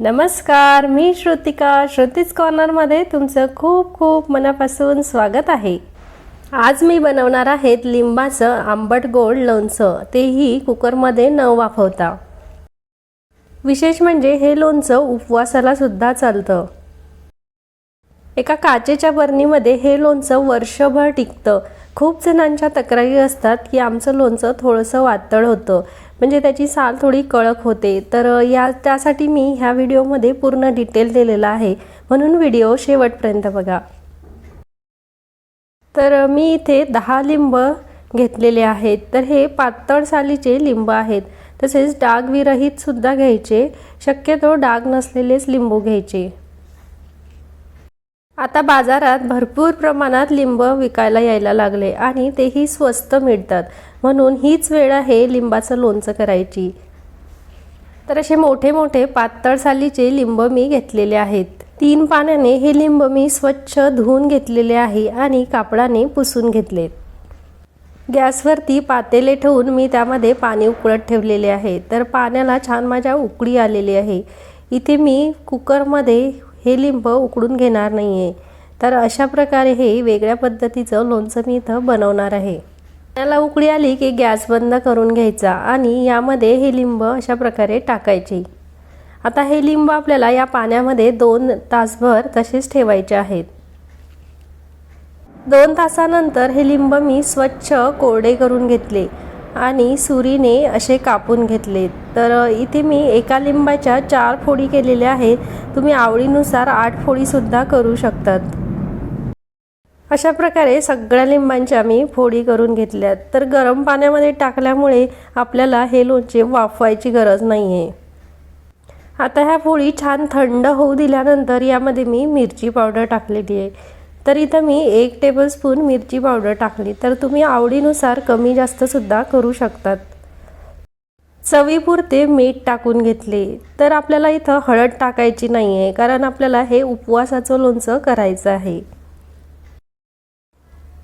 नमस्कार मी श्रुतिका. श्रुतीज कॉर्नरमध्ये तुमचं खूप खूप मनापासून स्वागत आहे. आज मी बनवणार आहेत लिंबाचं आंबट गोड लोणचं. तेही कुकरमध्ये न वाफवता. विशेष म्हणजे हे लोणचं उपवासाला सुद्धा चालतं. एका काचेच्या बरणीमध्ये हे लोणचं वर्षभर टिकतं. खूप जणांच्या तक्रारी असतात की आमचं लोणचं थोडंसं वातळ होतं. म्हणजे त्याची साल थोडी कळक होते. तर या त्यासाठी मी ह्या व्हिडिओमध्ये पूर्ण डिटेल दिलेला आहे. म्हणून व्हिडिओ शेवटपर्यंत बघा. तर मी इथे दहा लिंब घेतलेले आहेत. तर हे पातळ सालीचे लिंब आहेत. तसेच डागविरहित सुद्धा घ्यायचे. शक्यतो डाग नसलेलेच लिंबू घ्यायचे. आता बाजारात भरपूर प्रमाणात लिंब विकायला यायला लागले आणि तेही स्वस्त मिळतात. म्हणून हीच वेळ आहे लिंबाचं लोणचं करायची. तर असे मोठे मोठे पातळ सालीचे लिंब मी घेतलेले आहेत. तीन पाण्याने हे लिंब मी स्वच्छ धुवून घेतलेले आहे आणि कापडाने पुसून घेतले. गॅसवरती पातेले ठेवून मी त्यामध्ये पाणी उकळत ठेवलेले आहे. तर पाण्याला छान माझ्या उकळी आलेली आहे. इथे मी कुकरमध्ये हे लिंब उकडून घेणार नाही आहे तर अशा प्रकारे हे वेगळ्या पद्धतीचं लोणचं मी इथं बनवणार आहे. त्याला उकळी आली की गॅस बंद करून घ्यायचा आणि यामध्ये हे लिंब अशा प्रकारे टाकायची. आता हे लिंब आपल्याला या पाण्यामध्ये दोन तासभर तसेच ठेवायचे आहेत. दोन तासानंतर हे लिंब मी स्वच्छ कोरडे करून घेतले. आणि सुरीने असे कापून घेतले. तर इथे मी एका लिंबाच्या चार फोडी केलेल्या आहेत. तुम्ही आवडीनुसार आठ फोडीसुद्धा करू शकतात. अशा प्रकारे सगळ्या लिंबांच्या मी फोडी करून घेतल्यात तर गरम पाण्यामध्ये टाकल्यामुळे आपल्याला हे लोणचे वाफवायची गरज नाही आहे आता ह्या फोडी छान थंड होऊ दिल्यानंतर यामध्ये मी मिरची पावडर टाकलेली आहे. तर इथं मी एक टेबलस्पून मिरची पावडर टाकली. तर तुम्ही आवडीनुसार कमी जास्तसुद्धा करू शकतात. चवीपुरते मीठ टाकून घेतले. तर आपल्याला इथं हळद टाकायची नाही आहे कारण आपल्याला हे उपवासाचं लोणचं करायचं आहे.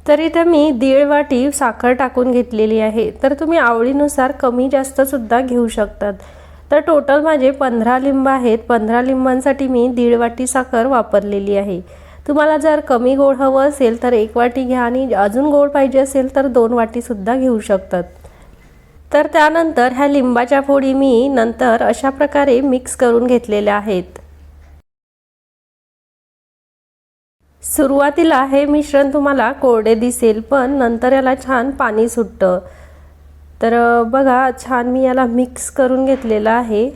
तर इथं मी दीड वाटी साखर टाकून घेतलेली आहे. तर तुम्ही आवडीनुसार कमी जास्तसुद्धा घेऊ शकतात. तर टोटल माझे पंधरा लिंब आहेत. पंधरा लिंबांसाठी मी दीड वाटी साखर वापरलेली आहे. तुम्हाला जर कमी गोड हवं असेल तर एक वाटी घ्या आणि अजून गोड पाहिजे असेल तर दोन वाटीसुद्धा घेऊ शकतात. तर त्यानंतर ह्या लिंबाच्या फोडी मी नंतर अशा प्रकारे मिक्स करून घेतलेल्या आहेत. सुरुवातीला हे मिश्रण तुम्हाला कोरडे दिसेल पण नंतर याला छान पाणी सुटतं. तर बघा छान मी याला मिक्स करून घेतलेलं आहे.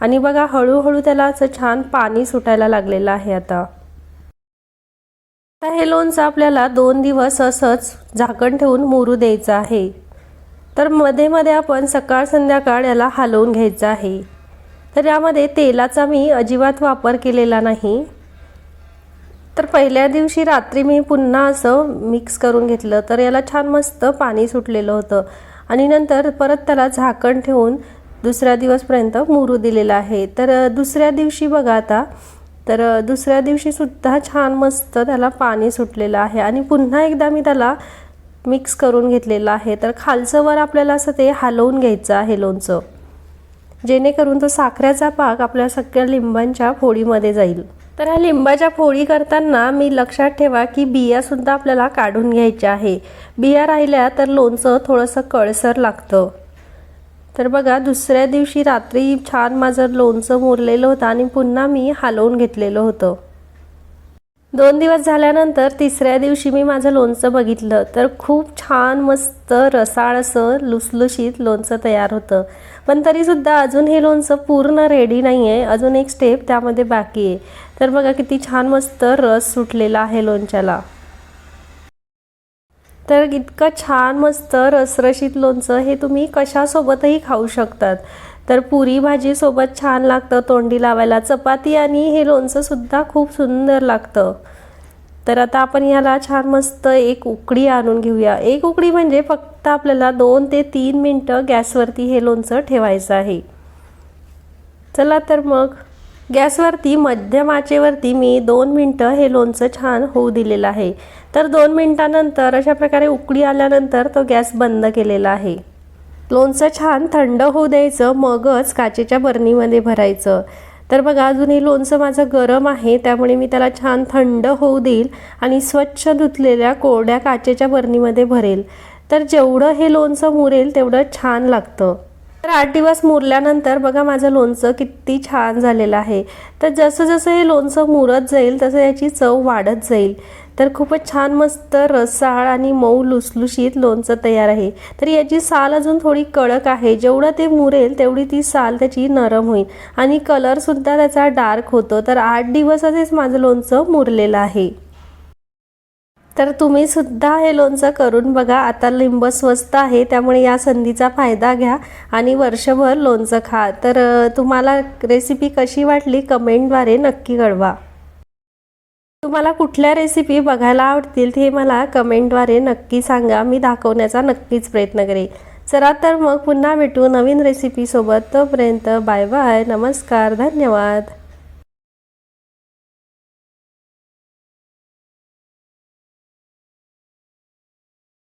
आणि बघा हळूहळू त्याला असं छान पाणी सुटायला लागलेलं आहे आता. आता हे लोणचं आपल्याला दोन दिवस असंच झाकण ठेवून मुरू द्यायचं आहे. तर मध्ये मध्ये आपण सकाळ संध्याकाळ याला हलवून घ्यायचं आहे. तर यामध्ये तेलाचा मी अजिबात वापर केलेला नाही. तर पहिल्या दिवशी रात्री मी पुन्हा असं मिक्स करून घेतलं. तर याला छान मस्त पाणी सुटलेलं होतं. आणि नंतर परत त्याला झाकण ठेवून दुसऱ्या दिवसपर्यंत मुरू दिलेला आहे. तर दुसऱ्या दिवशी बघा आता तर दुसऱ्या दिवशीसुद्धा छान मस्त त्याला पाणी सुटलेलं आहे आणि पुन्हा एकदा मी त्याला मिक्स करून घेतलेलं आहे. तर खालचं वर आपल्याला असं ते हलवून घ्यायचं आहे लोणचं. जेणेकरून तो साखरेचा पाक आपल्या सगळ्या लिंबांच्या फोडीमध्ये जाईल. तर ह्या लिंबाच्या फोडी करताना मी लक्षात ठेवा की बियासुद्धा आपल्याला काढून घ्यायच्या आहे. बिया राहिल्या तर लोणचं थोडंसं कळसर लागतं. तर बघा दुसऱ्या दिवशी रात्री छान माझं लोणचं मुरलेलं होतं आणि पुन्हा मी हलवून घेतलेलं होतं. दोन दिवस झाल्यानंतर तिसऱ्या दिवशी मी माझं लोणचं बघितलं. तर खूप छान मस्त रसाळ असं लुसलुशीत लोणचं तयार होतं. पण तरीसुद्धा अजून हे लोणचं पूर्ण रेडी नाही आहे अजून एक स्टेप त्यामध्ये बाकी आहे. तर बघा किती छान मस्त रस सुटलेला आहे लोणच्याला. तर इतकं छान मस्त रसरशीत लोणचं हे तुम्ही कशासोबतही खाऊ शकतात. तर पुरी भाजीसोबत छान लागतं तोंडी लावायला. चपाती आणि हे लोणचंसुद्धा खूप सुंदर लागतं. तर आता आपण याला छान मस्त एक उकडी आणून घेऊया. एक उकडी म्हणजे फक्त आपल्याला दोन ते तीन मिनटं गॅसवरती हे लोणचं ठेवायचं आहे. चला तर मग. गॅसवरती मध्यम आचेवरती मी दोन मिनटं हे लोणचं छान होऊ दिलेलं आहे. तर दोन मिनटानंतर अशा प्रकारे उकळी आल्यानंतर तो गॅस बंद केलेला आहे. लोणचं छान थंड होऊ द्यायचं मगच काचेच्या बरणीमध्ये भरायचं. तर बघा अजून हे लोणचं माझं गरम आहे त्यामुळे मी त्याला छान थंड होऊ देईल आणि स्वच्छ धुतलेल्या कोरड्या काचेच्या बरणीमध्ये भरेल. तर जेवढं हे लोणचं मुरेल तेवढं छान लागतं. तर आठ दिवस मुरल्यानंतर बघा माझं लोणचं किती छान झालेलं आहे. तर जसं जसं हे लोणचं मुरत जाईल तसं याची चव वाढत जाईल. तर खूपच छान मस्त रसाळ आणि मऊ लुसलुशीत लोणचं तयार आहे. तर याची साल अजून थोडी कडक आहे. जेवढं ते मुरेल तेवढी ती साल त्याची नरम होईल. आणि कलरसुद्धा त्याचा डार्क होतो. तर आठ दिवसाचेच माझं लोणचं मुरलेलं आहे. तर तुम्ही सुद्धा हे लोणचं करून बघा. आता लिंब स्वस्त आहे त्यामुळे या संधीचा फायदा घ्या आणि वर्षभर लोणचं खा. तर तुम्हाला रेसिपी कशी वाटली कमेंटद्वारे नक्की कळवा. तुम्हाला कुठल्या रेसिपी बघायला आवडतील ते मला कमेंटद्वारे नक्की सांगा. मी दाखवण्याचा नक्कीच प्रयत्न करेन. चला तर मग पुन्हा भेटू नवीन रेसिपीसोबत तोपर्यंत बाय बाय. नमस्कार. धन्यवाद.